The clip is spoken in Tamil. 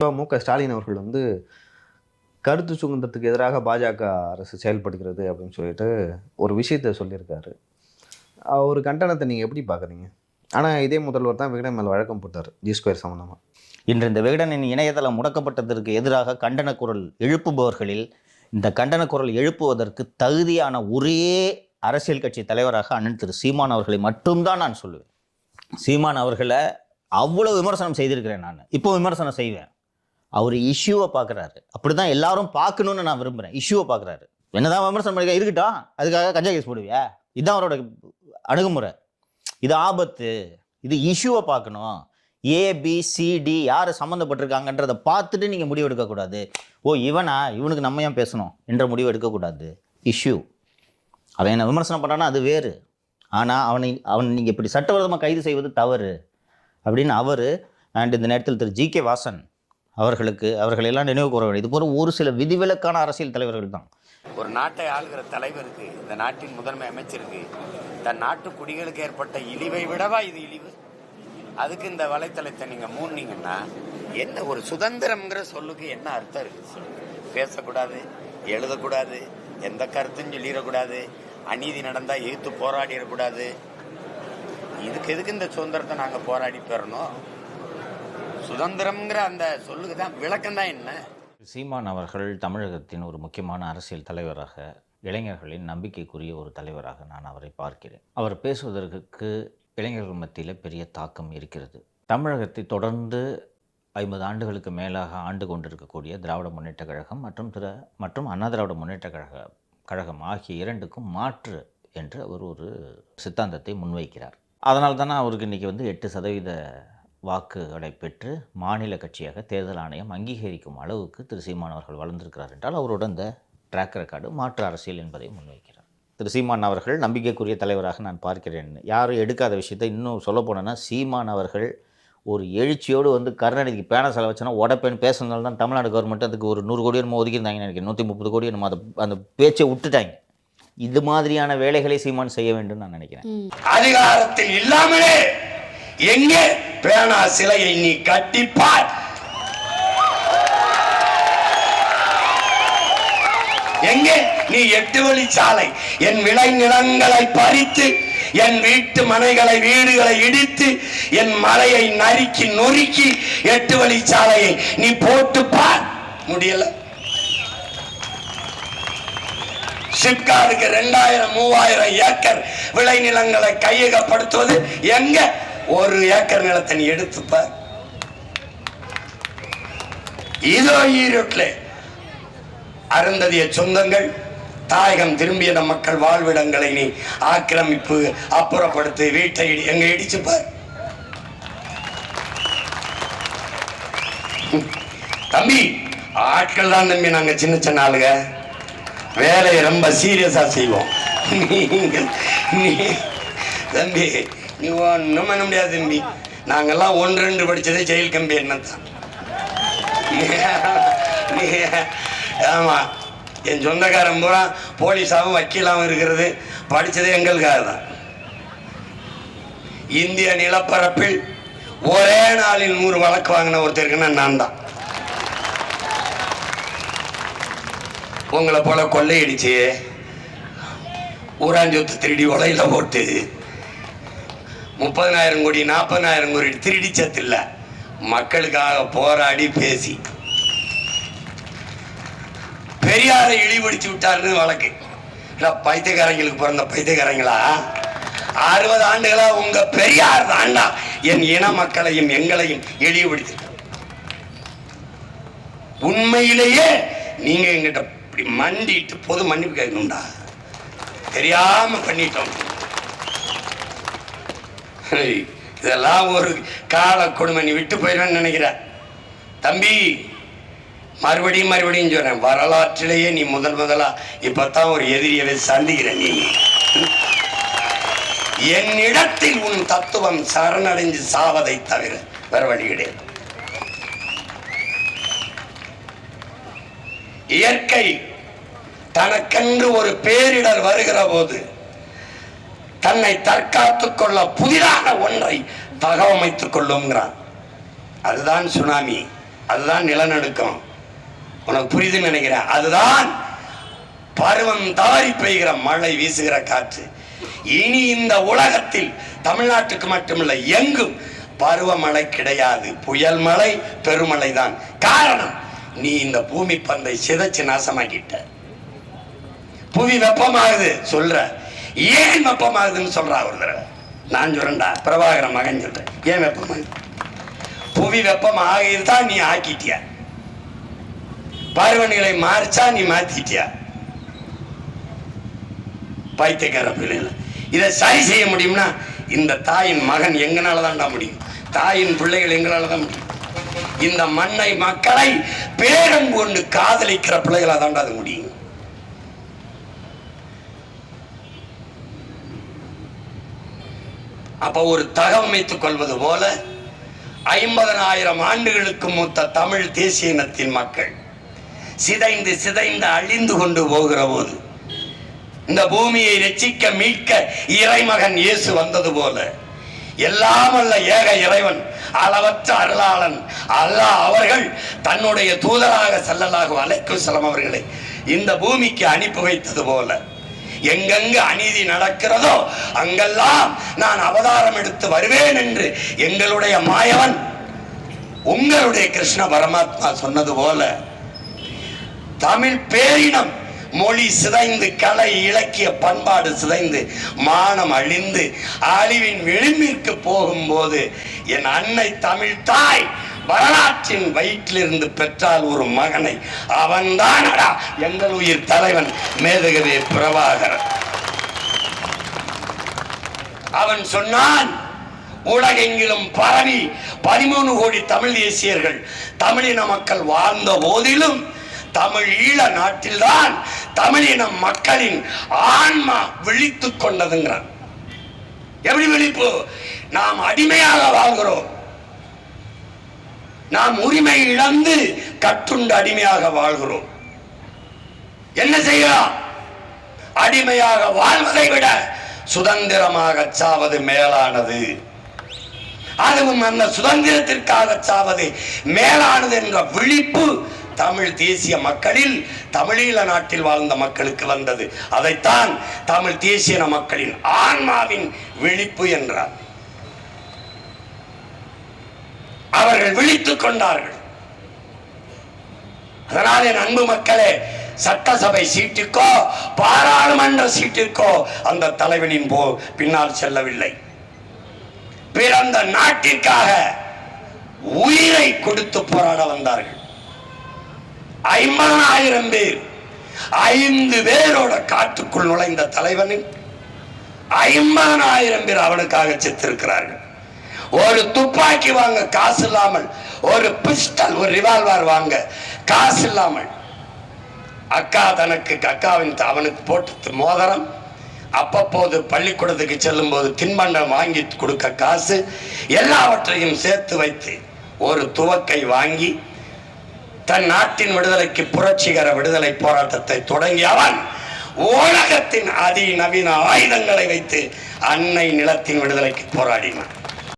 இப்போ மு க. ஸ்டாலின் அவர்கள் வந்து கருத்து சுதந்திரத்துக்கு எதிராக பாஜக அரசு செயல்படுகிறது அப்படின்னு சொல்லிட்டு ஒரு விஷயத்த சொல்லியிருக்காரு. அவர் ஒரு கண்டனத்தை நீங்கள் எப்படி பார்க்குறீங்க? ஆனால் இதே முதல்வர் தான் விகடன் மேல் வழக்கம் போட்டார் ஜி ஸ்கொயர் சம்மந்தமாக இன்று இந்த விகடனின் இணையதளம் முடக்கப்பட்டதற்கு எதிராக கண்டன குரல் எழுப்புபவர்களில் இந்த கண்டன குரல் எழுப்புவதற்கு தகுதியான ஒரே அரசியல் கட்சி தலைவராக அண்ணன் திரு சீமான் அவர்களை மட்டும்தான் நான் சொல்லுவேன். சீமான் அவர்களை அவ்வளோ விமர்சனம் செய்திருக்கிறேன் நான். இப்போ விமர்சனம் செய்வேன். அவர் இஷ்யூவை பார்க்குறாரு அப்படி தான் எல்லாரும் பார்க்கணுன்னு நான் விரும்புகிறேன் இஷ்யூவை பார்க்குறாரு என்னதான் விமர்சனம் பண்ணிக்க இருக்கட்டும். அதுக்காக கஞ்சா கேஸ் போடுவியா? இதுதான் அவரோட அணுகுமுறை. இது ஆபத்து. இது இஷ்யூவை பார்க்கணும். ஏபிசிடி யார் சம்மந்தப்பட்டிருக்காங்கன்றதை பார்த்துட்டு நீங்கள் முடிவு எடுக்கக்கூடாது. ஓ இவனா? இவனுக்கு நம்ம ஏன் பேசணும்? என்ற முடிவு எடுக்கக்கூடாது. இஷ்யூ அவன் என்ன விமர்சனம் பண்ணானா அது வேறு. ஆனால் அவனை அவன் நீங்கள் இப்படி சட்டவிரோதமாக கைது செய்வது தவறு. அப்படின்னு அவர் அண்ட் இந்த நேரத்தில் திரு ஜி கே வாசன் அவர்களுக்கு அவர்களெல்லாம் நினைவு கூற வேண்டும். இது போல ஒரு சில விதிவிலக்கான அரசியல் தலைவர்கள் தான். ஒரு நாட்டை ஆளுகிற தலைவருக்கு இந்த நாட்டின் முதன்மை அமைச்சருக்கு தன் நாட்டு குடிகளுக்கு ஏற்பட்ட இழிவை விடவா இது இழிவு? அதுக்கு இந்த வலைத்தளத்தை நீங்க மூடினீங்கன்னா என்ன ஒரு சுதந்திரம்ங்கிற சொல்லுக்கு என்ன அர்த்தம் இருக்கு பேசக்கூடாது எழுதக்கூடாது எந்த கருத்தும் சொல்லிடக்கூடாது அநீதி நடந்தா எதிர்த்து போராடிடக்கூடாது. இதுக்கு எதுக்கு இந்த சுதந்திரத்தை நாங்க போராடி பெறணும்? சுதந்திரம்ங்கிற அந்த சொல்லுக்கு தான் விளக்கம் தான் என்ன? சீமான் அவர்கள் தமிழகத்தின் ஒரு முக்கியமான அரசியல் தலைவராக இளைஞர்களின் நம்பிக்கைக்குரிய ஒரு தலைவராக நான் அவரை பார்க்கிறேன். அவர் பேசுவதற்கு இளைஞர்கள் மத்தியில் பெரிய தாக்கம் இருக்கிறது. தமிழகத்தை தொடர்ந்து ஐம்பது ஆண்டுகளுக்கு மேலாக ஆண்டு கொண்டிருக்கக்கூடிய திராவிட முன்னேற்ற கழகம் மற்றும் திர மற்றும் அண்ணா திராவிட முன்னேற்ற கழக கழகம் ஆகிய இரண்டுக்கும் மாற்று என்று அவர் ஒரு சித்தாந்தத்தை முன்வைக்கிறார். அதனால் தானே அவருக்கு இன்றைக்கி வந்து எட்டு சதவீத வாக்குகளை பெற்று மாநில கட்சியாக தேர்தல் ஆணையம் அங்கீகரிக்கும் அளவுக்கு திரு சீமான் அவர்கள் வளர்ந்திருக்கிறார் என்றால் அவரோட இந்த ட்ராக் ரெக்கார்டு மாற்று அரசியல் என்பதை முன்வைக்கிறார். திரு சீமான் அவர்கள் நம்பிக்கைக்குரிய தலைவராக நான் பார்க்கிறேன். யாரும் எடுக்காத விஷயத்தை இன்னும் சொல்ல போனேன்னா சீமான் அவர்கள் ஒரு எழுச்சியோடு வந்து கருணாநிதிக்கு பேன செலவச்சுனா உடப்பேன்னு பேசுனதால தான் தமிழ்நாடு கவர்மெண்ட் அதுக்கு ஒரு நூறு கோடி என்னமோ ஒதுக்கியிருந்தாங்கன்னு நினைக்கிறேன். நூற்றி முப்பது கோடி என்னமோ அதை அந்த பேச்சை விட்டுட்டாங்க. இது மாதிரியான வேலைகளை சீமான் செய்ய வேண்டும் நான் நினைக்கிறேன். அதிகாரத்தில் இல்லாமலே எங்கே? பேனா சிலையை நீ கட்டிப்பார். எங்கே? நீ எட்டு வழி சாலை என் விளை நிலங்களை பறித்து என் வீட்டு மனைகளை வீடுகளை இடித்து என் மலையை நறுக்கி நொறுக்கி எட்டு வழி சாலையை நீ போட்டு பார் முடியல. சிப்காருக்கு ரெண்டாயிரம் மூவாயிரம் ஏக்கர் விளைநிலங்களை கையகப்படுத்துவது எங்க? ஒரு ஏக்கர் நிலத்தை நீ எடுத்துப்ப. இதோ ஈரோட்டில் அருந்ததிய சொந்தங்கள் தாயகம் திரும்பிய நம் மக்கள் வாழ்விடங்களை நீ ஆக்கிரமிப்பு அப்புறப்படுத்து வீட்டை இடி- எங்க இடிச்சுப்பார் தம்பி ஆட்கள் தான் தம்பி நாங்க சின்ன சின்ன ஆளுங்க வேலையை ரொம்ப சீரியஸா செய்வோம். நீங்கள் தம்பி நீ ஒன்றும் பண்ண முடியாது தம்பி. நாங்கெல்லாம் ஒன்று ரெண்டு படித்ததே ஜெயில் கம்பி என்ன தான். ஆமா. என் சொந்தக்காரன் பூரா போலீஸாகவும் வக்கீலாகவும் இருக்கிறது. படித்ததே எங்களுக்காக தான். இந்திய நிலப்பரப்பில் ஒரே நாளில் நூறு வழக்கு வாங்கின ஒருத்தருக்குன்னா நான் தான். உங்களை போல கொள்ளையடிச்சு ஊராஞ்சொத்து திருடி உலையில் போட்டு முப்பதனாயிரம் கோடி நாற்பதனாயிரம் கோடி திருடி சத்தில்ல. மக்களுக்காக போராடி பேசி. பெரியாரை இழிபடிச்சு விட்டாருன்னு வழக்கு. பைத்தியக்காரங்களுக்கு பிறந்த பைத்தியக்காரங்களா? அறுபது ஆண்டுகளா உங்க பெரியார் தாண்டா என் இன மக்களையும் எங்களையும் இழிவுபடுத்தி. உண்மையிலேயே நீங்க எங்கிட்ட இப்படி மண்டிட்டு பொது மன்னிப்பு கேட்கணும்டா. தெரியாம பண்ணிட்டோம். இதெல்லாம் ஒரு கால கொடுமை. நீ விட்டு போயிடுவேன்னு நினைக்கிற தம்பி மறுபடியும் மறுபடியும் சொல்றேன். வரலாற்றிலேயே நீ முதல் முதலா இப்பதான் ஒரு எதிரியவை சந்திக்கிற நீ. என்னிடத்தில் உன் தத்துவம் சரணடைஞ்சு சாவதை தவிர வேற வழி கிடையாது. இயற்கை தனக்கென்று ஒரு பேரிடர் வருகிற போது தன்னை தற்காத்துக் கொள்ள புதிதான ஒன்றை தகவமைத்துக் கொள்ளுங்கிறான் அதுதான் சுனாமி. அதுதான் நிலநடுக்கம். உனக்கு புரிதுன்னு நினைக்கிறேன். அதுதான் பருவம் தவறி பெய்கிற மழை வீசுகிற காற்று. இனி இந்த உலகத்தில் தமிழ்நாட்டுக்கு மட்டுமில்லை எங்கும் பருவமழை கிடையாது. புயல் மழை பெருமழை தான். காரணம் நீ இந்த பூமி பந்தை சிதைச்சு நாசமாக்கிட்ட. புவி வெப்பமாகுது சொல்ற. ஏன் வெப்பமாகுதுன்னு சொல்றா ஒரு தடவை? நான் சொல்றேன்டா. பிரபாகரன் மகன் சொல்றேன் ஏன் வெப்பமாகுது புவி வெப்பம் ஆகிருந்தா நீ ஆக்கிட்டிய? பருவநிலை மாறிச்சா நீ மாத்திட்டியா? பைத்தியக்கார பிள்ளைகள். இதை சரி செய்ய முடியும்னா இந்த தாயின் மகன் எங்கனால தான்டா முடியும்? தாயின் பிள்ளைகள் எங்களால தான் முடியும்? இந்த மண்ணை மக்களை பேரம் கொண்டு காதலிக்கிற பிள்ளைகளா தாண்டா அது முடியும். அப்ப ஒரு தகவமைத்துக் கொள்வது போல ஐம்பதனாயிரம் ஆண்டுகளுக்கு மூத்த தமிழ் தேசிய இனத்தின் மக்கள் சிதைந்து சிதைந்து அழிந்து கொண்டு போகிற போது இந்த பூமியை ரட்சிக்க மீட்க இறைமகன் இயேசு வந்தது போல எல்லாம் அல்ல ஏக இறைவன் அளவற்ற அருளாளன் அல்லாஹ் அவர்கள் தன்னுடைய தூதராக செல்லலாக அலைக்கு செல்லம் அவர்களை இந்த பூமிக்கு அனுப்பி வைத்தது போல எங்கெங்கு அநீதி நடக்கிறதோ அங்கெல்லாம் நான் அவதாரம் எடுத்து வருவேன் என்று எங்களுடைய மாயவன் உங்களுடைய கிருஷ்ண பரமாத்மா சொன்னது போல தமிழ் பேரினம் மொழி சிதைந்து கலை இலக்கிய பண்பாடு சிதைந்து மானம் அழிந்து அழிவின் விளிம்பிற்கு போகும்போது என் அன்னை தமிழ் தாய் வரலாற்றின் வயிற்றிலிருந்து பெற்றால் ஒரு மகனை. அவன்தானடா எங்கள் உயிர் தலைவன் மேதகவே பிரபாகரன் அவன் சொன்னான் உலகெங்கிலும் பரவி பதிமூணு கோடி தமிழ் தேசியர்கள் தமிழின மக்கள் வாழ்ந்த போதிலும் தமிழ் ஈழ நாட்டில்தான் தமிழின மக்களின் ஆன்மா விழித்துக் கொண்டதுங்கிறான். எப்படி விழிப்பு? நாம் அடிமையாக வாழ்கிறோம். நாம் உரிமை இழந்து கட்டுண்டு அடிமையாக வாழ்கிறோம். என்ன செய்யலாம்? அடிமையாக வாழ்வதை விட சுதந்திரமாக சாவது மேலானது. அதுவும் அந்த சுதந்திரத்திற்காக சாவது மேலானது என்ற விழிப்பு தமிழ் தேசிய மக்களில் தமிழீழ நாட்டில் வாழ்ந்த மக்களுக்கு வந்தது. அதைத்தான் தமிழ் தேசிய மக்களின் ஆன்மாவின் விழிப்பு என்றார். அவர்கள் விழித்துக் கொண்டார்கள். அதனால் என் அன்பு மக்களே சட்டசபை சீட்டுக்கோ பாராளுமன்ற சீட்டிற்கோ அந்த தலைவனின் போ பின்னால் செல்லவில்லை. பிறந்த நாட்டிற்காக உயிரை கொடுத்து போராட வந்தார்கள். ஐம்பதாயிரம் பேர் ஐந்து பேரோட காட்டுக்குள் நுழைந்த தலைவனின் ஐம்பதாயிரம் பேர் அவனுக்காக செத்திருக்கிறார்கள். ஒரு துப்பாக்கி வாங்க காசு இல்லாமல் ஒரு பிஸ்டல் ஒரு ரிவால்வர் வாங்க காசு இல்லாமல். அக்கா தனக்கு அக்காவின் அவனுக்கு போட்டு மோதிரம். அப்பப்போது பள்ளிக்கூடத்துக்கு செல்லும் போது தின்பண்டம் வாங்கி கொடுக்க காசு. எல்லாவற்றையும் சேர்த்து வைத்து ஒரு துவக்கை வாங்கி தன் நாட்டின் விடுதலைக்கு புரட்சிகர விடுதலை போராட்டத்தை தொடங்கியவன் அவன் உலகத்தின் அதிநவீன ஆயுதங்களை வைத்து அன்னை நிலத்தின் விடுதலைக்கு போராடினான்.